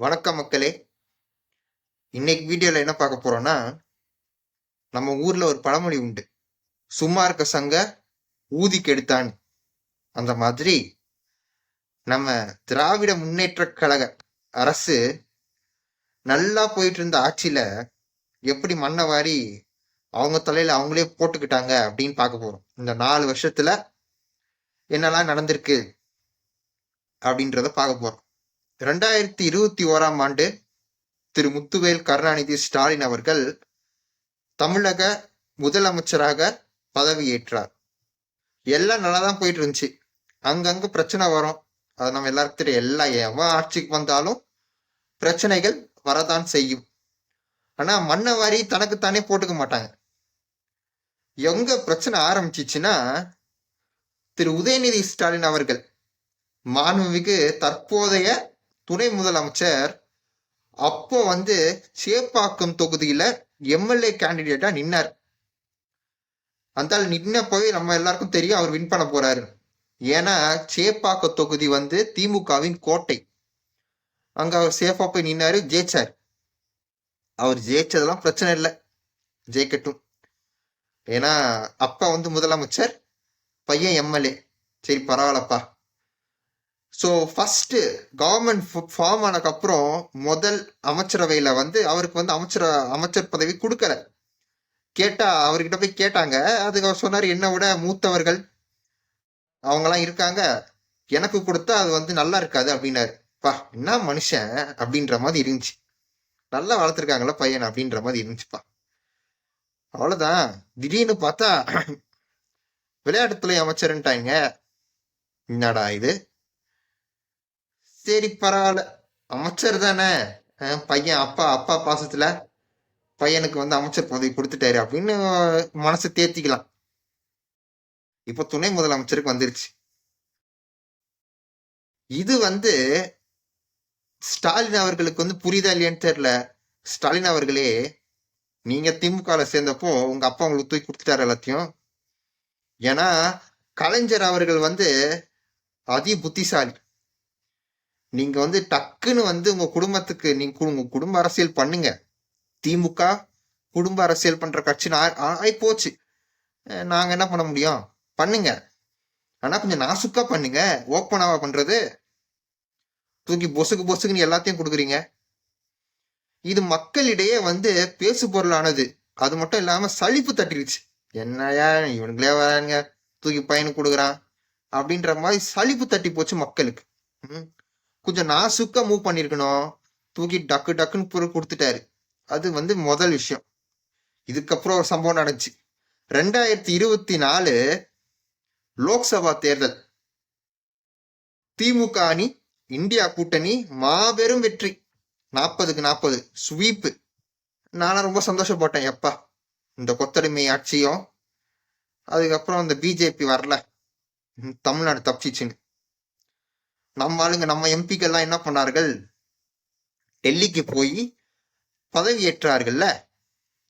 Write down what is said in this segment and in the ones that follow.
வணக்கம் மக்களே. இன்னைக்கு வீடியோவில் என்ன பார்க்க போறோம்னா நம்ம ஊர்ல ஒரு பழமொழி உண்டு. சும்மா இருக்க சங்க ஊதி கெடுத்தான் அந்த மாதிரி நம்ம திராவிட முன்னேற்ற கழக அரசு நல்லா போயிட்டு இருந்த ஆட்சியில எப்படி மண்ணை வாரி அவங்க தலையில அவங்களே போட்டுக்கிட்டாங்க அப்படின்னு பார்க்க போறோம். இந்த நாலு வருஷத்துல என்னெல்லாம் நடந்திருக்கு அப்படின்றத பார்க்க போறோம். ரெண்டாயிரத்தி இருபத்தி ஓராம் ஆண்டு திரு முத்துவேல் கருணாநிதி ஸ்டாலின் அவர்கள் தமிழக முதலமைச்சராக பதவியேற்றார். எல்லாம் நல்லா தான் போயிட்டு இருந்துச்சு அங்கங்க பிரச்சனை வரும். அது நம்ம எல்லாருக்கும் தெரியும். எல்லா எவன் ஆட்சிக்கு வந்தாலும் பிரச்சனைகள் வரதான் செய்யும். ஆனா மண்ணை வாரி தனக்குத்தானே போட்டுக்க மாட்டாங்க. எங்க பிரச்சனை ஆரம்பிச்சிச்சுன்னா திரு உதயநிதி ஸ்டாலின் அவர்கள் மாண்புமிகு தற்போதைய துணை முதலமைச்சர் அப்போ வந்து சேப்பாக்கம் தொகுதியில எம்எல்ஏ கேண்டிடேட்டா நின்னார். அந்த நின்னப்பவே நம்ம எல்லாருக்கும் தெரியும் அவர் வின் பண்ண போறாரு. ஏன்னா சேப்பாக்க தொகுதி வந்து திமுகவின் கோட்டை. அங்க அவர் சேஃபா போய் நின்னாரு ஜெயிச்சார். அவர் ஜெயிச்சதெல்லாம் பிரச்சனை இல்லை. ஜெயிக்கட்டும். ஏன்னா அப்பா வந்து முதலமைச்சர் பையன் எம்எல்ஏ. சரி பரவாயில்லப்பா. ஸோ ஃபஸ்ட்டு கவர்மெண்ட் ஃபார்ம் ஆனதுக்கப்புறம் முதல் அமைச்சரவையில் வந்து அவருக்கு வந்து அமைச்சர் அமைச்சர் பதவி கொடுக்கல. கேட்டா அவர்கிட்ட போய் கேட்டாங்க. அதுக்கு அவர் சொன்னார் என்னை விட மூத்தவர்கள் அவங்கெல்லாம் இருக்காங்க. எனக்கு கொடுத்தா அது வந்து நல்லா இருக்காது அப்படின்னாரு. பா என்ன மனுஷன்? அப்படின்ற மாதிரி இருந்துச்சு. நல்லா வளர்த்துருக்காங்களா பையன் அப்படின்ற மாதிரி இருந்துச்சுப்பா. அவ்வளோதான் திடீர்னு பார்த்தா விளையாட்டுத்துறை அமைச்சருன்ட்டாங்க. என்னடா இது? சரி பரவாயில்ல. அமைச்சர் தானே? பையன் அப்பா அப்பா பாசத்துல பையனுக்கு வந்து அமைச்சர் பதவி கொடுத்துட்டாரு அப்படின்னு மனசை தேத்திக்கலாம். இப்ப துணை முதலமைச்சருக்கு வந்துருச்சு. இது வந்து ஸ்டாலின் அவர்களுக்கு வந்து புரியுதா இல்லையான்னு தெரியல. ஸ்டாலின் அவர்களே நீங்க திமுகல சேர்ந்தப்போ உங்க அப்பா உங்களுக்கு தூக்கி கொடுத்துட்டாரு எல்லாத்தையும். ஏன்னா கலைஞர் அவர்கள் வந்து அதி புத்திசாலி. நீங்க வந்து டக்குன்னு வந்து உங்க குடும்பத்துக்கு நீங்க கு- உங்க குடும்ப அரசியல் பண்ணுங்க. திமுக குடும்ப அரசியல் பண்ற கட்சி ஆகி போச்சு. நாங்க என்ன பண்ண முடியும்? பண்ணுங்க. ஆனா கொஞ்சம் நாசுக்கா பண்ணுங்க. ஓப்பனாவா பண்றது. தூக்கி பொசுக்கு பொசுக்குன்னு எல்லாத்தையும் கொடுக்குறீங்க. இது மக்களிடையே வந்து பேசு பொருளானது. அது மட்டும் இல்லாம சலிப்பு தட்டிருச்சு. என்னையா இவனுங்களே வரானுங்க. தூக்கி பையனுக்கு கொடுக்குறான். அப்படின்ற மாதிரி சலிப்பு தட்டி போச்சு மக்களுக்கு. ம். கொஞ்சம் நாசுக்கா மூவ் பண்ணிருக்கணும். தூக்கி டக்கு டக்குன்னு பொருள் கொடுத்துட்டாரு. அது வந்து முதல் விஷயம். இதுக்கப்புறம் ஒரு சம்பவம் நடந்துச்சு. ரெண்டாயிரத்தி இருபத்தி நாலு லோக்சபா தேர்தல். திமுக அணி இந்தியா கூட்டணி மாபெரும் வெற்றி. நாற்பதுக்கு நாற்பது. ஸ்வீப்பு. நானும் ரொம்ப சந்தோஷப்பட்டேன் எப்பா. இந்த கொத்தடிமை ஆட்சியும். அதுக்கப்புறம் இந்த பிஜேபி வரல. தமிழ்நாடு தப்பிச்சிச்சுன்னு. நம்ம ஆளுங்க நம்ம எம்பிக்கெல்லாம் என்ன பண்ணார்கள்? டெல்லிக்கு போய் பதவி ஏற்றார்கள்ல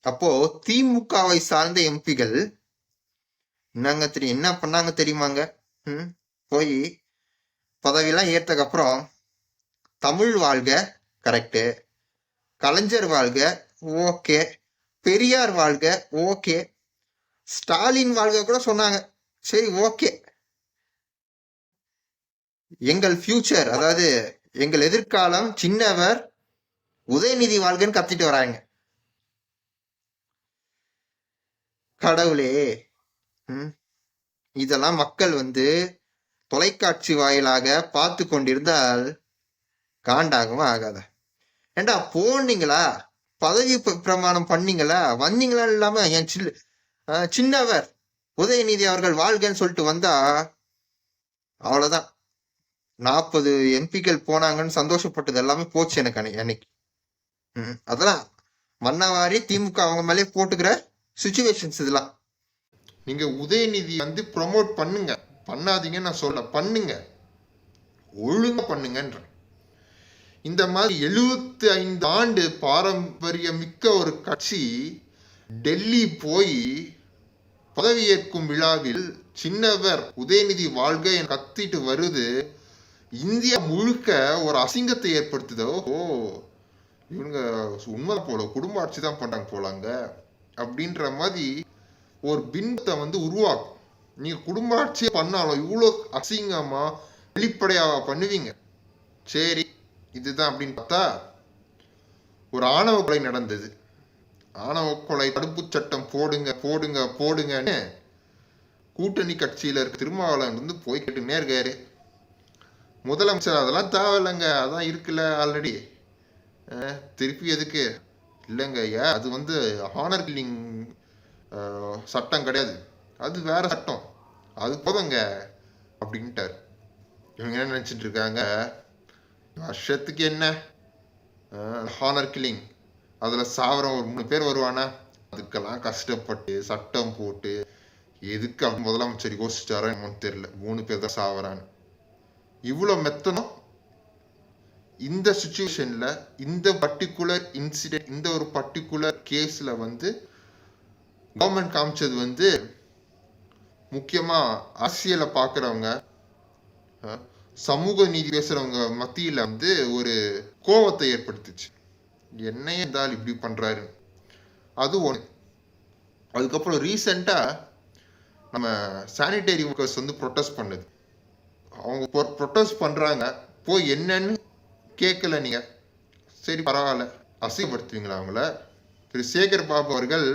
அப்போ திமுகவை சார்ந்த எம்பிகள் என்னங்க தெரியும் என்ன பண்ணாங்க தெரியுமாங்க? ம், போய் பதவியெல்லாம் ஏற்றதுக்கப்புறம் தமிழ் வாழ்க கரெக்டு கலைஞர் வாழ்க ஓகே. பெரியார் வாழ்க ஓகே. ஸ்டாலின் வாழ்க கூட சொன்னாங்க. சரி ஓகே. எங்கள் ஃபியூச்சர் அதாவது எங்கள் எதிர்காலம் சின்னவர் உதயநிதி வாழ்கன்னு கத்திட்டு வராங்க. கடவுளே ம், இதெல்லாம் மக்கள் வந்து தொலைக்காட்சி வாயிலாக பார்த்து கொண்டிருந்தால் காண்டாகவும் ஆகாத. ஏண்டா போனீங்களா? பதவி பிரமாணம் பண்ணீங்களா? வந்தீங்களா இல்லாம என் சில் சின்னவர் உதயநிதி அவர்கள் வாழ்கன்னு சொல்லிட்டு வந்தா அவ்வளவுதான். நாற்பது எம்பிக்கள் போனாங்கன்னு சந்தோஷப்பட்டது எல்லாமே போச்சு எனக்கு அன்னைக்கு. ம், அதெல்லாம் மன்னவாரி திமுக அவங்க மேலே போட்டுக்கிற சுச்சுவேஷன்ஸ் இதெல்லாம். நீங்க உதயநிதி வந்து ப்ரொமோட் பண்ணுங்க. பண்ணாதீங்கன்னு நான் சொல்ல பண்ணுங்க. ஒழுங்கா பண்ணுங்கன்ற. இந்த மாதிரி எழுபத்தி ஐந்து ஆண்டு பாரம்பரிய மிக்க ஒரு கட்சி டெல்லி போய் பதவியேற்கும் விழாவில் சின்னவர் உதயநிதி வாழ்க என கத்திட்டு வருது. இந்தியா முழுக்க ஒரு அசிங்கத்தை ஏற்படுத்துதோ ஓ இவனுங்க உண்மை போல குடும்ப ஆட்சி தான் பண்ணுறாங்க போலாங்க அப்படின்ற மாதிரி ஒரு பின்பத்தை வந்து உருவாக்கும். நீங்கள் குடும்ப ஆட்சியை பண்ணாலும் இவ்வளோ அசிங்கமாக வெளிப்படையாக பண்ணுவீங்க. சரி இதுதான் அப்படின்னு பார்த்தா ஒரு ஆணவ கொலை நடந்தது. ஆணவ கொலை தடுப்பு சட்டம் போடுங்க போடுங்க போடுங்கன்னு கூட்டணி கட்சியில் இருக்க திருமாவளவன் வந்து போய் கேட்டுனே இருக்காரு. முதலமைச்சர் அதெல்லாம் தேவையில்லைங்க. அதான் இருக்குல்ல ஆல்ரெடி திருப்பி எதுக்கு? இல்லைங்க ஐயா அது வந்து ஹானர் கில்லிங் சட்டம் கிடையாது. அது வேற சட்டம். அது போதுங்க அப்படின்ட்டார். இவங்க என்ன நினச்சிட்டு இருக்காங்க? வருஷத்துக்கு என்ன? ஹானர் கில்லிங் அதில் சாவரம் ஒரு மூணு பேர் வருவானா? அதுக்கெல்லாம் கஷ்டப்பட்டு சட்டம் போட்டு எதுக்கு முதலமைச்சர் யோசிச்சாரோ என்னன்னு தெரியல. மூணு பேர் தான் சாவரான்னு இவ்வளோ மெத்தனம் இந்த சுச்சுவேஷனில் இந்த பர்டிகுலர் இன்சிடென்ட் இந்த ஒரு பர்டிகுலர் கேஸில் வந்து கவர்மெண்ட் காமிச்சது வந்து முக்கியமாக அரசியலை பார்க்குறவங்க சமூக நீதி பேசுகிறவங்க மத்தியில் வந்து ஒரு கோவத்தை ஏற்படுத்துச்சு. என்னையே இருந்தால் இப்படி பண்ணுறாரு அது ஒன்று அதுக்கப்புறம் ரீசெண்டாக நம்ம சானிடரி ஒர்க்கர்ஸ் வந்து ப்ரொட்டஸ்ட் பண்ணுது. அவங்க ப்ரொட்டஸ்ட் பண்றாங்க. போய் என்னன்னு கேட்கல நீங்க. சரி பரவாயில்ல. அசிங்கப்படுத்துவீங்களா அவங்கள? திரு சேகர் பாபு அவர்கள்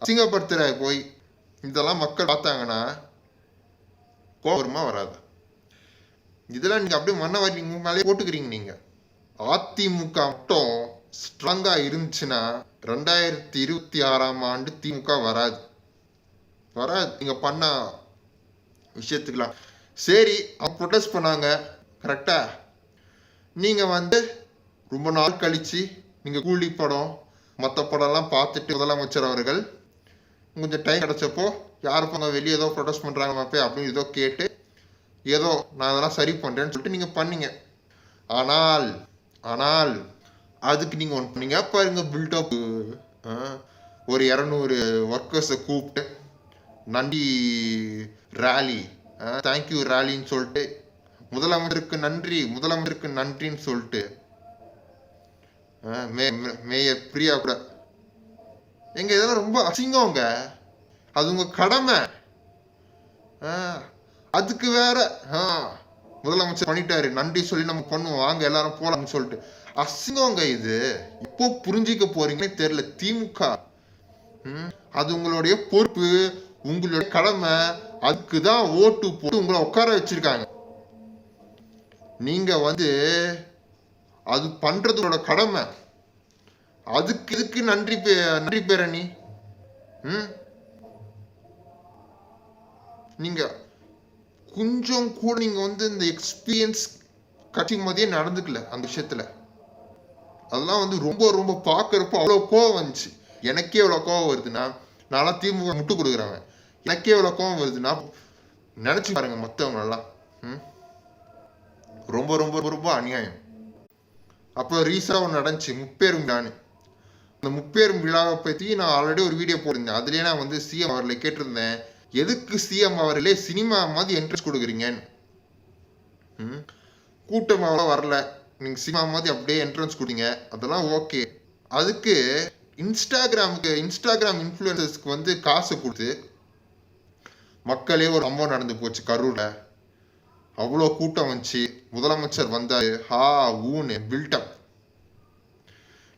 அசிங்கப்படுத்துகிற போய் இதெல்லாம் மக்கள் பார்த்தாங்கன்னா கோபமா வராது. இதெல்லாம் நீங்க அப்படியே மண்ணை வாரி மேலே போட்டுக்கிறீங்க நீங்க. அதிமுக மட்டும் ஸ்ட்ராங்கா இருந்துச்சுன்னா ரெண்டாயிரத்தி இருபத்தி ஆறாம் ஆண்டு திமுக வராது. வராது. நீங்க பண்ண விஷயத்துக்கெலாம் சரி அவங்க ப்ரொட்டஸ்ட் பண்ணாங்க. கரெக்டாக நீங்கள் வந்து ரொம்ப நாள் கழித்து நீங்கள் கூலி படம் மற்ற படம்லாம் பார்த்துட்டு முதலமைச்சர் அவர்கள் கொஞ்சம் டைம் கிடச்சப்போ யார் போங்க வெளியே ஏதோ ப்ரொடெஸ்ட் பண்ணுறாங்க மாப்பே அப்படின்னு ஏதோ கேட்டு ஏதோ நான் அதெல்லாம் சரி பண்ணுறேன்னு சொல்லிட்டு நீங்கள் பண்ணீங்க. ஆனால் ஆனால் அதுக்கு நீங்கள் ஒன்று பண்ணீங்க. பாருங்க பில்டப் ஒரு இரநூறு ஒர்க்கர்ஸை கூப்பிட்டு நன்றி ரேலி தேங்க்யூ ரேலின்னு சொல்லிட்டு. முதலமைச்சருக்கு நன்றி முதலமைச்சருக்கு நன்றின்னு சொல்லிட்டு. மே மே- மேயர் பிரியா கூட. எங்க இதெல்லாம் ரொம்ப அசிங்கங்க. அது உங்க கடமை. அதுக்கு வேற முதலமைச்சர் பண்ணிட்டாரு. நன்றி சொல்லி நம்ம பண்ணுவோம். வாங்க எல்லாரும் போலாம்னு சொல்லிட்டு. அசிங்கங்க இது. இப்போ புரிஞ்சிக்க போறீங்கன்னு தெரியல. திமுக. அது உங்களுடைய பொறுப்பு உங்களுடைய கடமை. அதுக்கு தான் ஓட்டு போட்டு உங்களை உட்கார வச்சிருக்காங்க. நீங்கள் வந்து அது பண்ணுறதோட கடமை. அதுக்கு இதுக்கு நன்றி பே நன்றி பேரணி? ம்? நீங்கள் கொஞ்சம் கூட நீங்கள் வந்து இந்த எக்ஸ்பீரியன்ஸ் கட்சி மாதிரியே நடந்துக்கல அந்த விஷயத்தில். அதெல்லாம் வந்து ரொம்ப ரொம்ப பார்க்குறப்போ அவ்வளோ கோவம் வந்துச்சு. எனக்கே எவ்வளோ கோவம் வருதுன்னா நான்லாம் திமுக முட்டு கொடுக்குறவன். எனக்கே எவ்வளோ கோவம் வருதுன்னா நினச்சி பாருங்க மற்றவங்களெல்லாம் ம்? ரொம்ப ரொம்ப ரொம்ப அநியாயம். அப்போ ரீசா ஒன்று நடந்துச்சு. முப்பேரும் விழான்னு. அந்த முப்பேரும் விழாவை பற்றி நான் ஆல்ரெடி ஒரு வீடியோ போட்டிருந்தேன். அதுலேயே நான் வந்து சிஎம் அவர்களை கேட்டிருந்தேன். எதுக்கு சிஎம் அவர்களே சினிமா மாதிரி என்ட்ரன்ஸ் கொடுக்குறீங்கன்னு. ம்? கூட்டம் அவ்வளோ வரல. நீங்கள் சினிமா மாதிரி அப்படியே என்ட்ரன்ஸ் கொடுங்க. அதெல்லாம் ஓகே. அதுக்கு இன்ஸ்டாகிராமுக்கு இன்ஸ்டாகிராம் இன்ஃப்ளூயன்சர்ஸ்க்கு வந்து காசு கொடுத்து மக்களே ஒரு சம்பவம் நடந்து போச்சு கரூரில். அவ்வளோ கூட்டம் வந்துச்சு. முதலமைச்சர் வந்தார். ஹா ஊன்னு பில்டப்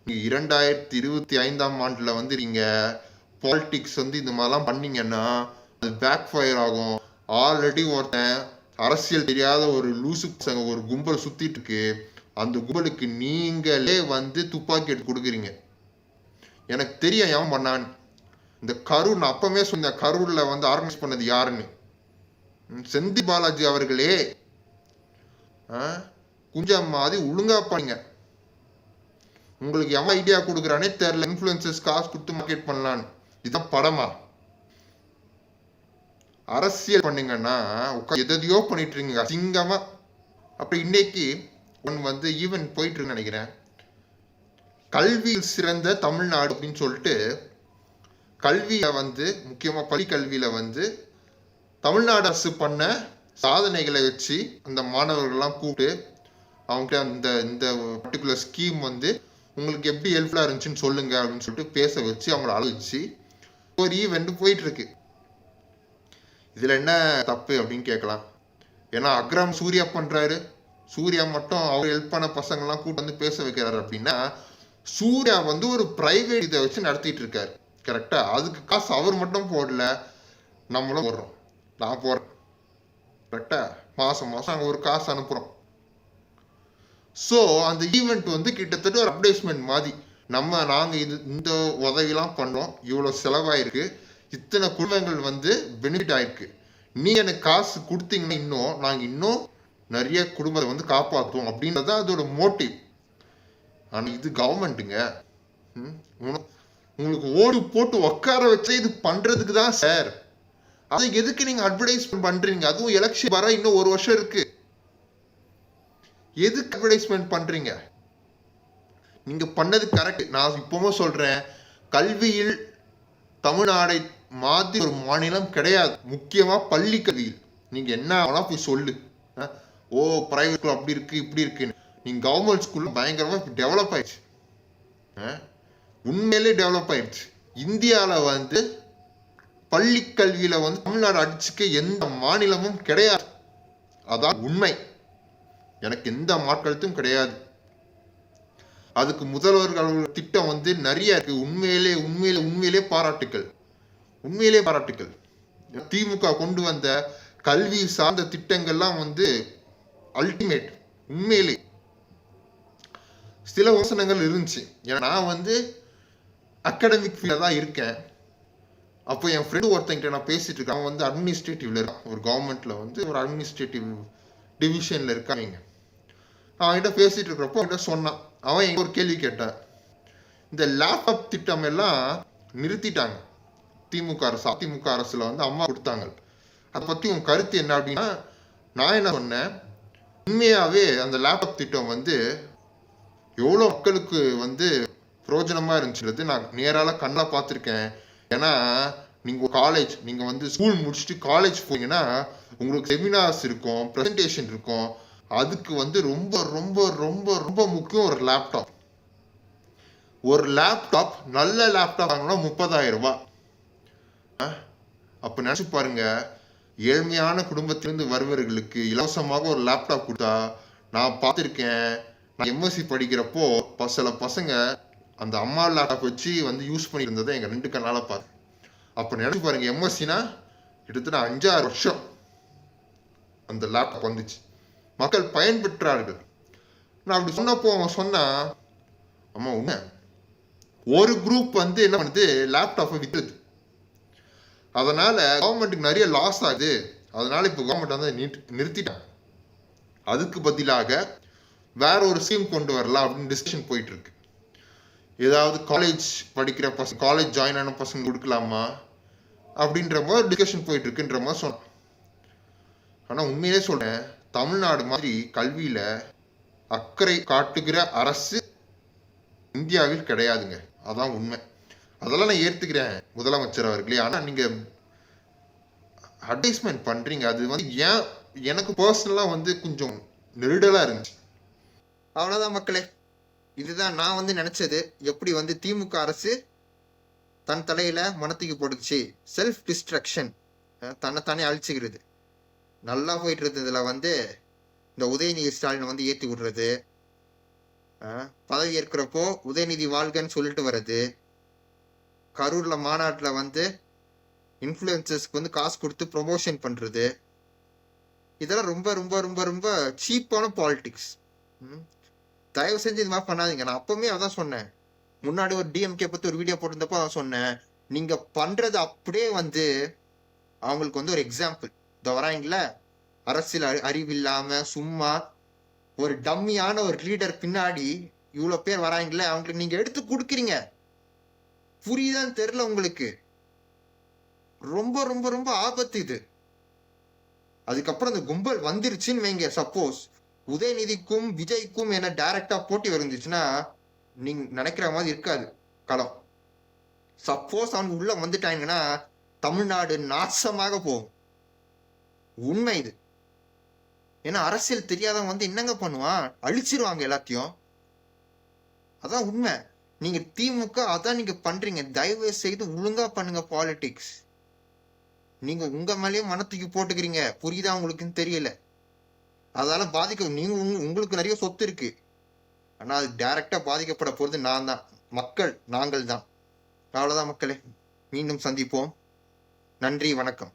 நீங்கள் இரண்டாயிரத்தி இருபத்தி ஐந்தாம் ஆண்டில் வந்து நீங்கள் பாலிட்டிக்ஸ் வந்து இந்த மாதிரிலாம் பண்ணீங்கன்னா அது பேக் ஃபயர் ஆகும். ஆல்ரெடி ஒருத்தன் அரசியல் தெரியாத ஒரு லூசு பசங்க ஒரு கும்பல் சுற்றிட்டு இருக்கு. அந்த கும்பலுக்கு நீங்களே வந்து துப்பாக்கி எடுத்து கொடுக்குறீங்க. எனக்கு தெரியும் ஏன் பண்ணான்னு. இந்த கரூர் நான் அப்பவே சொன்னேன் கரூரில் வந்து ஆர்கனைஸ் பண்ணது யாருன்னு? செந்தி பாலாஜி அவர்களே. ஆ, கொஞ்சம் மாதிரி ஒழுங்கா பண்ணுங்க. உங்களுக்கு எவன் ஐடியா கொடுக்குறானே தெரில இன்ஃப்ளூயன்சஸ் காசு கொடுத்து மார்க்கெட் பண்ணலான்னு. இதுதான் படமா? அரசியல் பண்ணுங்கன்னா உட்கா எதையோ பண்ணிட்டு இருக்கீங்க சிங்கமா அப்படி இன்னைக்கு ஒன் வந்து ஈவன் போயிட்டு இருக்குன்னு நினைக்கிறேன். கல்வியில் சிறந்த தமிழ்நாடு அப்படின்னு சொல்லிட்டு கல்வியை வந்து முக்கியமாக பள்ளிக்கல்வியில் வந்து தமிழ்நாடு அரசு பண்ண சாதனைகளை வச்சு அந்த மாணவர்கள்லாம் கூப்பிட்டு அவங்க அந்த இந்த பர்டிகுலர் ஸ்கீம் வந்து உங்களுக்கு எப்படி ஹெல்ப்ஃபுல்லாக இருந்துச்சுன்னு சொல்லுங்க அப்படின்னு சொல்லிட்டு பேச வச்சு அவங்கள அழைச்சி ஒரு ஈவெண்ட் போயிட்டுருக்கு இதில் என்ன தப்பு அப்படின்னு கேட்கலாம். ஏன்னா அக்ரம் சூர்யா பண்ணுறாரு சூர்யா மட்டும் அவர் ஹெல்ப் பண்ண பசங்கள்லாம் கூட்டு வந்து பேச வைக்கிறாரு அப்படின்னா சூர்யா வந்து ஒரு பிரைவேட் இதை வச்சு நடத்திட்டு இருக்காரு. கரெக்டாக அதுக்கு காசு அவர் மட்டும் போடல. நம்மளும் போடுறோம். நான் போடுறேன் கரெக்டாக மாதம் மாதம் அங்கே ஒரு காசு அனுப்புகிறோம் ஸோ அந்த ஈவெண்ட் வந்து கிட்டத்தட்ட ஒரு அப்டேஸ்மெண்ட் மாதிரி. நம்ம நாங்கள் இது இந்த உதவிலாம் பண்ணோம் இவ்வளோ செலவாயிருக்கு. இத்தனை குடும்பங்கள் வந்து பெனிஃபிட் ஆயிருக்கு. நீ எனக்கு காசு கொடுத்தீங்கன்னா இன்னும் நாங்கள் இன்னும் நிறைய குடும்பத்தை வந்து காப்பாற்றுவோம் அப்படின்றது தான் அதோட மோட்டிவ் ஆனால் இது கவர்மெண்ட்டுங்க ம், உங்களுக்கு ஓடு போட்டு உட்கார வச்சு இது பண்றதுக்கு தான் சார் அதை எதுக்கு நீங்க அட்வர்டைஸ்மெண்ட் பண்றீங்க? அதுவும் எலெக்ஷன் வர இன்னும் ஒரு வருஷம் இருக்கு. எதுக்கு அட்வர்டைஸ்மெண்ட் பண்றீங்க? நீங்க பண்ணது கரெக்ட் நான் இப்பவுமே சொல்றேன் கல்வியில் தமிழ்நாடை மாதிரி ஒரு மாநிலம் கிடையாது. முக்கியமா பள்ளி கல்வியில். நீங்க என்ன வேணா போய் சொல்லு. ஓ பிரைவேட் ஸ்கூல் அப்படி இருக்கு இப்படி இருக்குன்னு. நீங்க கவர்மெண்ட் ஸ்கூல்ல பயங்கரமா டெவலப் ஆயிடுச்சு. உண்மையிலே டெவலப் ஆயிடுச்சு. இந்தியாவில் வந்து பள்ளி கல்வியில் வந்து தமிழ்நாடு அடிச்சுக்க எந்த மாநிலமும் கிடையாது. அதான் உண்மை. எனக்கு எந்த மாற்றத்தும் கிடையாது. அதுக்கு முதல்வர்கள் திட்டம் வந்து நிறைய இருக்கு. உண்மையிலே உண்மையிலே உண்மையிலே பாராட்டுக்கள். உண்மையிலே பாராட்டுக்கள். திமுக கொண்டு வந்த கல்வி சார்ந்த திட்டங்கள்லாம் வந்து அல்டிமேட் உண்மையிலே. சில விமர்சனங்கள் இருந்துச்சு. ஏன்னா நான் வந்து அகாடமிக் ஃபீல்டில் தான் இருக்கேன். அப்போ என் ஃப்ரெண்டு ஒருத்தங்கிட்ட நான் பேசிட்டு இருக்கேன். அவன் வந்து அட்மினிஸ்ட்ரேட்டிவ்ல இருக்கான். ஒரு கவர்மெண்ட்ல வந்து ஒரு அட்மினிஸ்ட்ரேட்டிவ் டிவிஷனில் இருக்காங்க அவன்கிட்ட பேசிட்டு இருக்கிறப்போ அவன்கிட்ட சொன்னான். அவன் எங்க ஒரு கேள்வி கேட்டான். இந்த லேப்டாப் திட்டம் எல்லாம் நிறுத்திட்டாங்க. திமுக அரசு அதிமுக அரசில் வந்து அம்மா கொடுத்தாங்க. அதை பற்றி உன் கருத்து என்ன அப்படின்னா நான் என்ன சொன்னேன்? உண்மையாகவே அந்த லேப்டாப் திட்டம் வந்து எவ்வளோ மக்களுக்கு வந்து பிரயோஜனமாக இருந்துச்சுன்றது நான் நேரால கண்ணாக பார்த்துருக்கேன். ஏன்னா நீங்கள் காலேஜ் நீங்கள் வந்து ஸ்கூல் முடிச்சுட்டு காலேஜ் போனீங்கன்னா உங்களுக்கு செமினார்ஸ் இருக்கும் ப்ரெசன்டேஷன் இருக்கும். அதுக்கு வந்து ரொம்ப ரொம்ப ரொம்ப ரொம்ப முக்கியம் ஒரு லேப்டாப் ஒரு லேப்டாப் நல்ல லேப்டாப் வாங்கினா முப்பதாயிரம் ரூபாய். அப்போ நினச்சி பாருங்க ஏழ்மையான குடும்பத்திலிருந்து வருவர்களுக்கு இலவசமாக ஒரு லேப்டாப் கொடுத்தா நான் பார்த்துருக்கேன். நான் எம்எஸ்சி படிக்கிறப்போ சில பசங்க அந்த அம்மா லேப்டாப் வச்சு வந்து யூஸ் பண்ணிட்டு இருந்ததை ரெண்டு கண்ணால் பார்த்தேன். அப்போ நினச்சி பாருங்கள் எம்எஸ்சினா கிட்டத்தட்ட அஞ்சாறு வருஷம் அந்த லேப்டாப் வந்துச்சு. மக்கள் பயன்பெற்றார்கள். நான் அப்படி சொன்னப்போ அவன் சொன்னான் அம்மா உண்மை. ஒரு குரூப் வந்து என்ன பண்ணுது? லேப்டாப்பை விற்றுது அதனால் கவர்மெண்ட்டுக்கு நிறைய லாஸ் ஆகுது. அதனால் இப்போ கவர்மெண்ட் வந்து நிறுத்தி- நிறுத்திட்டாங்க. அதுக்கு பதிலாக வேற ஒரு ஸ்கீம் கொண்டு வரலாம் அப்படின்னு டிசிஷன் போயிட்டு இருக்கு. ஏதாவது காலேஜ் படிக்கிற பசங்க காலேஜ் ஜாயின் ஆன பசங்க கொடுக்கலாமா? அப்படின்ற மாதிரி டிஸ்கஷன் போயிட்டுருக்குன்ற மாதிரி சொன்னேன். ஆனால் உண்மையிலே சொல்கிறேன் தமிழ்நாடு மாதிரி கல்வியில் அக்கறை காட்டுகிற அரசு இந்தியாவில் கிடையாதுங்க. அதான் உண்மை. அதெல்லாம் நான் ஏற்றுக்கிறேன் முதலமைச்சர் அவர்களே. ஆனால் நீங்கள் அட்வைஸ்மெண்ட் பண்ணுறீங்க அது வந்து ஏன் எனக்கு பர்சனலாக வந்து கொஞ்சம் நெருடலாக இருந்துச்சு. அவ்வளோதான் மக்களே. இதுதான் நான் வந்து நினச்சது. எப்படி வந்து திமுக அரசு தன் தலையில் மனத்துக்கு போட்டுச்சு செல்ஃப் டிஸ்ட்ரக்ஷன் தன்னைத்தானே அழிச்சுக்கிறது. நல்லா போயிட்டு இருந்ததுல வந்து இந்த உதயநிதி ஸ்டாலினை வந்து ஏற்றி விடுறது. பதவி ஏற்கிறப்போ உதயநிதி வாழ்கன்னு சொல்லிட்டு வர்றது. கரூரில் மாநாட்டில் வந்து இன்ஃப்ளூயன்சர்ஸ்க்கு வந்து காசு கொடுத்து ப்ரொமோஷன் பண்ணுறது இதெல்லாம் ரொம்ப ரொம்ப ரொம்ப ரொம்ப சீப்பான பாலிட்டிக்ஸ் தயவு செஞ்சு இது மாதிரி பண்ணாதீங்க. நான் அப்பவுமே அதான் சொன்னேன். முன்னாடி ஒரு டிஎம்கே பத்தி ஒரு வீடியோ போட்டிருந்தப்போ அதான் சொன்னேன். நீங்க பண்றது அப்படியே வந்து அவங்களுக்கு வந்து ஒரு எக்ஸாம்பிள் இந்த வராங்கள அரசியல் அறி அறிவு இல்லாம சும்மா ஒரு டம்மியான ஒரு லீடர் பின்னாடி இவ்வளோ பேர் வராங்களே அவங்களுக்கு நீங்க எடுத்து கொடுக்குறீங்க. புரியுதான்னு தெரியல உங்களுக்கு. ரொம்ப ரொம்ப ரொம்ப ஆபத்து இது. அதுக்கப்புறம் அந்த கும்பல் வந்துருச்சுன்னு வைங்க சப்போஸ் உதயநிதிக்கும் விஜய்க்கும் என டைரக்டா போட்டி வந்துச்சுன்னா நீங்க நினைக்கிற மாதிரி இருக்காது. களம். சப்போஸ் அவங்க உள்ள வந்துட்டாங்கன்னா தமிழ்நாடு நாசமாக போகும். உண்மை இது. ஏன்னா அரசியல் தெரியாதவன் வந்து என்னங்க பண்ணுவான்? அழிச்சிருவாங்க எல்லாத்தையும். அதான் உண்மை. நீங்க திமுக அதான் நீங்க பண்றீங்க. தயவு செய்து ஒழுங்கா பண்ணுங்க பாலிடிக்ஸ் நீங்க உங்க மேலேயே மனத்துக்கு போட்டுக்கிறீங்க. புரியுதா உங்களுக்குன்னு தெரியல. அதால பாதிக்க நீங்க உங்களுக்கு நிறைய சொத்து இருக்கு. ஆனா அது டைரக்டா பாதிக்கப்பட போறது நான் தான். மக்கள் நாங்கள் தான். அவ்வளவுதான் மக்களே. மீண்டும் சந்திப்போம். நன்றி வணக்கம்.